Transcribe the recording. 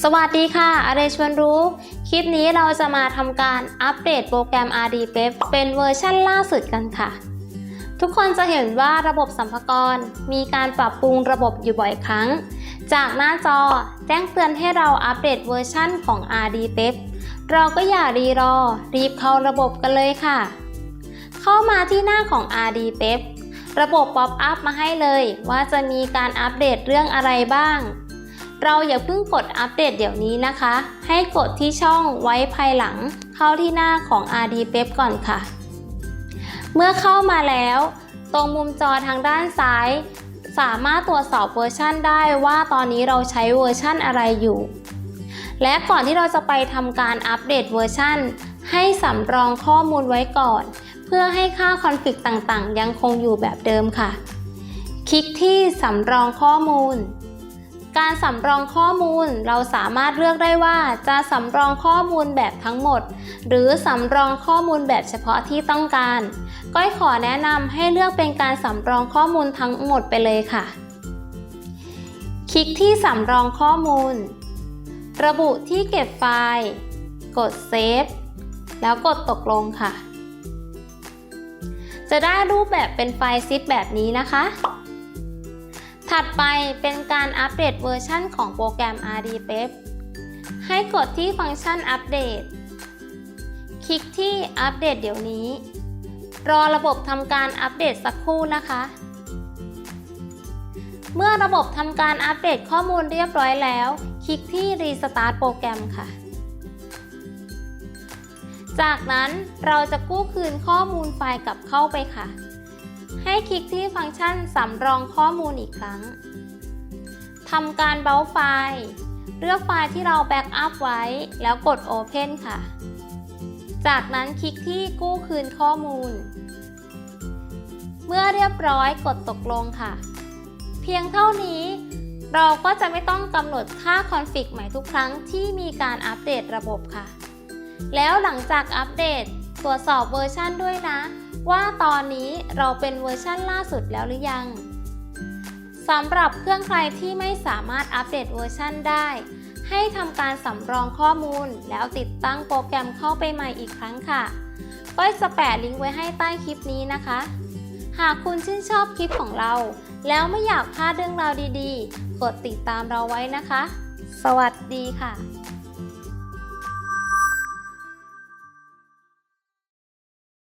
สวัสดีค่ะอาเรชวนรู้ คลิปนี้เราจะมาทำการอัปเดตโปรแกรม RD p e p เป็นเวอร์ชั่นล่าสุดกันค่ะ ทุกคนจะเห็นว่าระบบสัมภาระมีการปรับปรุงระบบอยู่บ่อยครั้ง จากหน้าจอแจ้งเตือนให้เราอัปเดตเวอร์ชั่นของ RD p e p เราก็อย่ารีรอ รีบเข้าระบบกันเลยค่ะ เข้ามาที่หน้าของ RD p e p ระบบป๊อปอัพมาให้เลยว่าจะมีการอัปเดตเรื่องอะไรบ้าง เราอย่าเพิ่งกดอัปเดตเดี๋ยวนี้นะคะ ให้กดที่ช่องไว้ภายหลัง เข้าที่หน้าของ RD p e p ก่อนค่ะ เมื่อเข้ามาแล้ว ตรงมุมจอทางด้านซ้าย สามารถตรวจสอบเวอร์ชันได้ว่าตอนนี้เราใช้เวอร์ชันอะไรอยู่ และก่อนที่เราจะไปทำการอัปเดตเวอร์ชันให้สำรองข้อมูลไว้ก่อน เพื่อให้ค่าคอนฟ lict ต่างๆ ยังคงอยู่แบบเดิมค่ะ คลิกที่สำรองข้อมูล การสำรองข้อมูลเราสามารถเลือกได้ว่าจะสำรองข้อมูลแบบทั้งหมด หรือสำรองข้อมูลแบบเฉพาะที่ต้องการ ก้อยขอแนะนำให้เลือกเป็นการสำรองข้อมูลทั้งหมดไปเลยค่ะ คลิกที่สำรองข้อมูล ระบุที่เก็บไฟล์ กดเซฟแล้วกดตกลงค่ะ จะได้รูปแบบเป็นไฟล์ซิปแบบนี้นะคะ ถัดไปเป็นการอัปเดตเวอร์ชันของโปรแกรม RD p e p ให้กดที่ฟังก์ชันอัปเดต คลิกที่อัปเดตเดี๋ยวนี้ รอระบบทำการอัปเดตสักครู่นะคะ เมื่อระบบทำการอัปเดตข้อมูลเรียบร้อยแล้ว คลิกที่ Restart โปรแกรมค่ะ จากนั้นเราจะกู้คืนข้อมูลไฟล์กลับเข้าไปค่ะ ให้คลิกที่ฟังก์ชันสำรองข้อมูลอีกครั้งทำการเบราว์ไฟล์ เลือกไฟล์ที่เราแบ็กอัพไว้ แล้วกด Open ค่ะ จากนั้นคลิกที่กู้คืนข้อมูล เมื่อเรียบร้อยกดตกลงค่ะ เพียงเท่านี้ เราก็จะไม่ต้องกำหนดค่าคอนฟิกใหม่ทุกครั้งที่มีการอัปเดตระบบค่ะ แล้วหลังจากอัปเดต ตรวจสอบเวอร์ชันด้วยนะ ว่าตอนนี้เราเป็นเวอร์ชั่นล่าสุดแล้วหรือยังสำหรับเครื่องใครที่ไม่สามารถอัปเดตเวอร์ชันได้ ให้ทำการสำรองข้อมูล แล้วติดตั้งโปรแกรมเข้าไปใหม่อีกครั้งค่ะก้อยจะแปะลิงก์ไว้ให้ใต้คลิปนี้นะคะ หากคุณชื่นชอบคลิปของเรา แล้วไม่อยากพลาดเรื่องราวดีๆ กดติดตามเราไว้นะคะ สวัสดีค่ะ